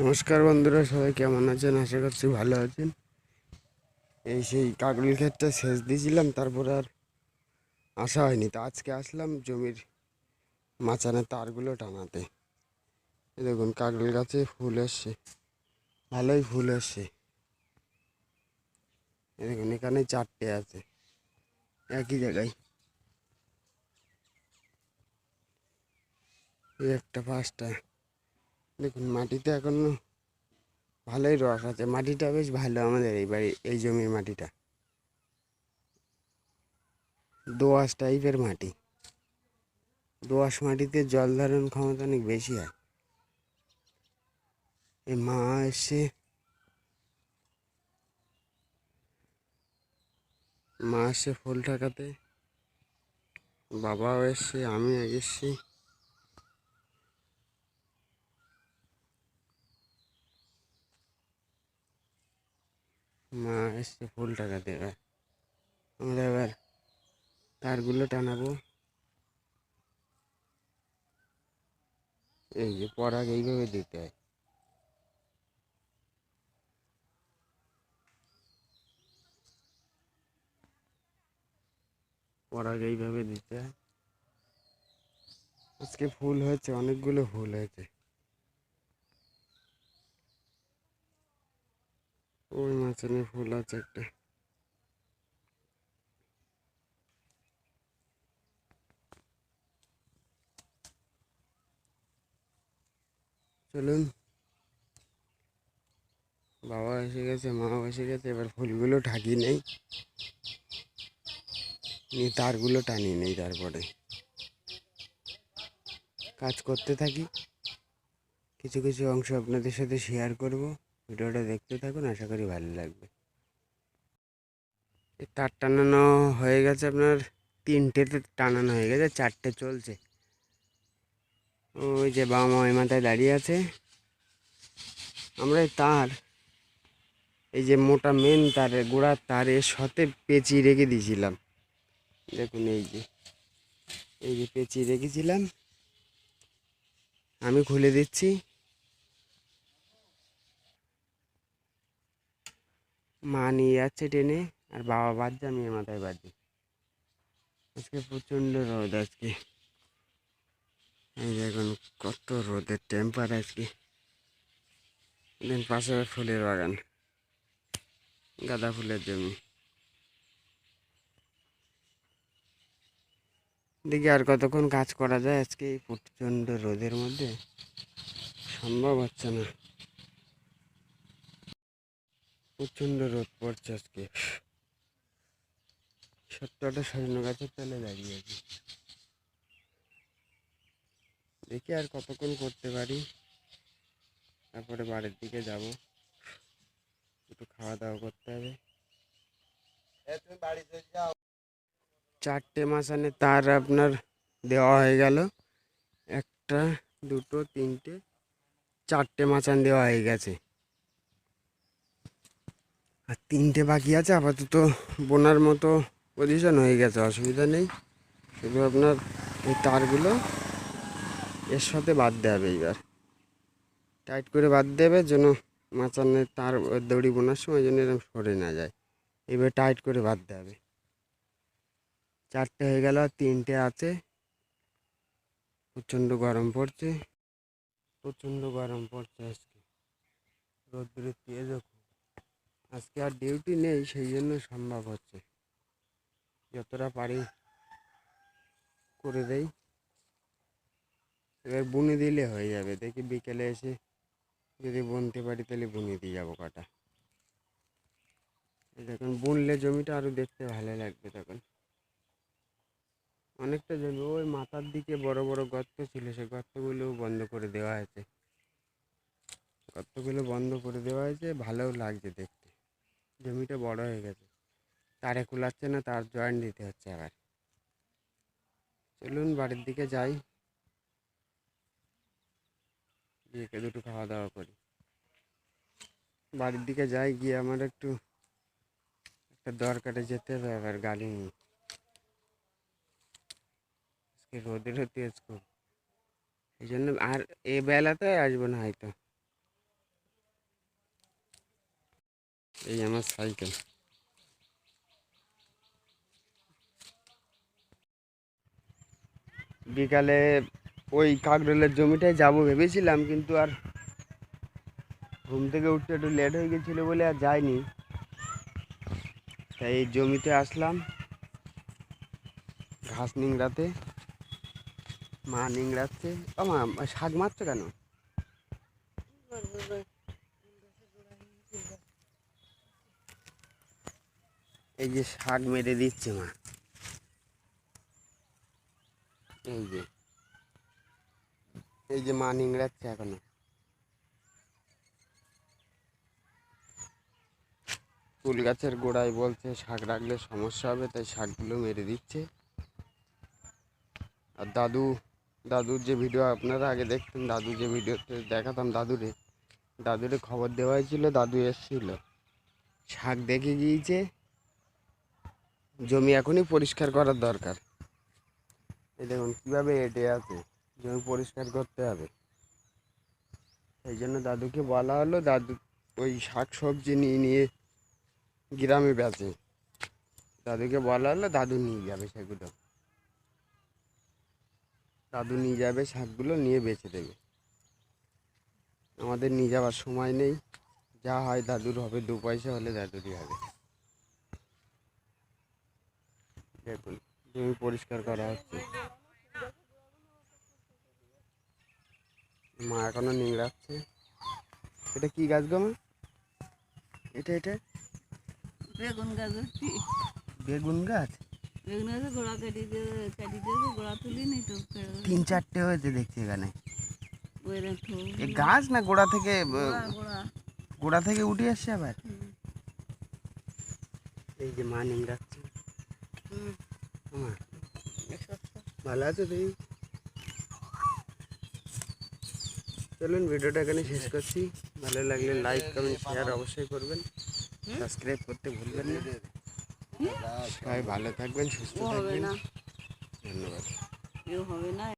নমস্কার বন্ধুরা, সবাই কেমন আছেন? আশা করছি ভালো আছেন। এই সেই কাকরুল ক্ষেতটা সেচ দিয়েছিলাম, তারপর আর আসা হয়নি। তো আজকে আসলাম জমির মাচানে তারগুলো টানাতে। দেখুন কাকরুল গাছে ফুল এসছে। ভালোই ফুল এসছে। দেখুন, এখানে চারটে আছে, একই জায়গায়। একটা পাঁচটা। দেখুন, মাটিতে এখন ভালোই রস আছে। মাটিটা বেশ ভালো আমাদের এই বাড়ি, এই জমির মাটিটা। দোআঁশ টাইপের মাটি। দোআঁশ মাটিতে জল ধারণ ক্ষমতা অনেক বেশি হয়। এই মা এসে মা এসে ফুল ঠাকাতে, বাবাও এসছে আমি এসেছি। মা এসছে ফুল টাকা দেবে। আমরা এবার তারগুলো টানাবো। এই যে পরাগ এইভাবে দিতে হয়। পরাগ এইভাবে দিতে হয়। আজকে ফুল হয়েছে, অনেকগুলো ফুল হয়েছে। ওই মাঝখানে ফুল আছে একটা। চলুন। বাবা এসে গেছে মাও এসে গেছে, এবার ফুলগুলো ঢাকি নেই। নিয়ে তারগুলো টানিয়ে নেই তারপরে। কাজ করতে থাকি। কিছু কিছু অংশ আপনাদের সাথে শেয়ার করব। ভিডিওটা দেখতে থাকুন, আশা করি ভালো লাগবে। তার টানানো হয়ে গেছে আপনার তিনটেতে টানানো হয়ে গেছে, চারটে চলছে। ওই যে বাবা মা ওই মাথায় দাঁড়িয়ে আছে। আমরা তার, এই যে মোটা মেন তারের গোড়ার তার এর সাথে পেঁচিয়ে রেখে দিয়েছিলাম। দেখুন এই যে এই যে পেঁচিয়ে রেখেছিলাম। আমি খুলে দিচ্ছি। মা নিয়ে যাচ্ছে টেনে আর বাবা বাজছে আমি এর মাথায় বাজছি আজকে প্রচণ্ড রোদ আজকে। এই দেখুন কত রোদের টেম্পার আজকে। দেন পাশে ফুলের বাগান, গাঁদা ফুলের জমি। দেখি আর কতক্ষণ কাজ করা যায় আজকে এই প্রচণ্ড রোদের মধ্যে? সম্ভব হচ্ছে না। প্রচণ্ড রোদ পড়ছে আজকে। সত্তরটা সজনে গাছের তলে দাঁড়িয়ে আছি। দেখি আর কতক্ষণ করতে পারি। তারপরে বাড়ির দিকে যাব। একটু খাওয়া দাওয়া করতে হবে। চারটে মাসানে তার আপনার দেওয়া হয়ে গেল। একটা দুটো তিনটে চারটে মাচান দেওয়া হয়ে গেছে। আর তিনটে বাকি আছে, আপাতত বোনার মতো পজিশন হয়ে গেছে, অসুবিধা নেই। শুধু আপনার এই তারগুলো এর সাথে বাঁধতে হবে এইবার। টাইট করে বাঁধতে দেবে যেন মাচানের তার দড়ি বোনার সময় যেন এরকম সরে না যায়। এবার টাইট করে বাঁধতে হবে। চারটে হয়ে গেল তিনটে আছে। প্রচণ্ড গরম পড়ছে। প্রচণ্ড গরম পড়ছে আজকে। রোদ্দুরের তেজ আজকে আর ডিউটি নেই, সেই জন্য সম্ভব হচ্ছে। যতটা পারি করে দেই। এবার বুনে দিলে হয়ে যাবে। দেখি বিকেলে এসে যদি বুনতে পারি, তাহলে বুনে দিয়ে যাব কাটা। দেখুন, বুনলে জমিটা আরও দেখতে ভালো লাগবে তখন। অনেকটা জমি, ওই মাথার দিকে বড় বড় গর্ত ছিল, সে গর্তগুলোও বন্ধ করে দেওয়া হয়েছে। গর্তগুলো বন্ধ করে দেওয়া হয়েছে, ভালোও লাগছে দেখতে। জমিটা বড় হয়ে গেছে। তারে কুলাচ্ছে না, তার জয়েন্ট দিতে হচ্ছে আবার। চলুন বাড়ির দিকে যাই। গিয়ে দুটো খাওয়া দাওয়া করি। বাড়ির দিকে যাই, গিয়ে আমার একটু একটা দরকারে যেতে হবে, আবার গাড়ি নিয়ে রোদেরও তেজ খুব এই জন্য আর এ বেলাতে আসব না হয়তো। এই আমার সাইকেল। বিকালে ওই কাকরোলের জমিটায় যাব ভেবেছিলাম, কিন্তু আর ঘুম থেকে উঠতে একটু লেট হয়ে গেছিল বলে আর যাইনি। তাই এই জমিতে আসলাম ঘাস নিংড়াতে, মা নিংড়াচ্ছে, ও মা, শাক মারছো কেন? এই যে শাক মেরে দিচ্ছে মা। এই যে। এই যে মা নিংড়াচ্ছে এখনও। ফুল গাছের গোড়ায় বলছে, শাক রাখলে সমস্যা হবে, তাই শাকগুলো মেরে দিচ্ছে। আর দাদু, দাদুর যে ভিডিও আপনারা আগে দেখতেন দাদু যে ভিডিওতে দেখাতাম দাদুরে দাদুরে খবর দেওয়া হয়েছিল, দাদু এসেছিল। শাক দেখে গিয়েছে জমি এখনই পরিষ্কার করার দরকার। এই দেখুন, কীভাবে এঁটে আছে, জমি পরিষ্কার করতে হবে। সেই জন্য দাদুকে বলা হলো, দাদু ওই শাক সবজি নিয়ে নিয়ে গ্রামে বেচে। দাদুকে বলা হলো, দাদু নিয়ে যাবে সেগুলো। দাদু নিয়ে যাবে শাকগুলো, নিয়ে বেচে দেবে। আমাদের নিয়ে যাওয়ার সময় নেই। যা হয় দাদুর হবে, দু পয়সা হলে দাদুরই হবে। দেখুন জমি পরিষ্কার করা হচ্ছে। মা এখনও নিংড়াচ্ছে এটা কি গাছ গো মা? এটা এটা? বেগুন গাছ বেগুন গাছ? বেগুন গাছে গোড়া কেটে দিয়ে কেটে দিয়েছে গোড়া তুলি নি তো। তিন চারটে হয়েছে দেখছি এখানে। গাছ না গোড়া থেকে গোড়া থেকে উঠে আসছে আবার? এই যে মা নিংড়াচ্ছে ভালো আছে তুই? চলুন ভিডিওটা এখানে শেষ করছি। ভালো লাগলে লাইক কমেন্ট শেয়ার অবশ্যই করবেন। সাবস্ক্রাইব করতে ভুলবেন না। সবাই ভালো থাকবেন সুস্থ হবে থাকবেন। না। ধন্যবাদ। হবে না।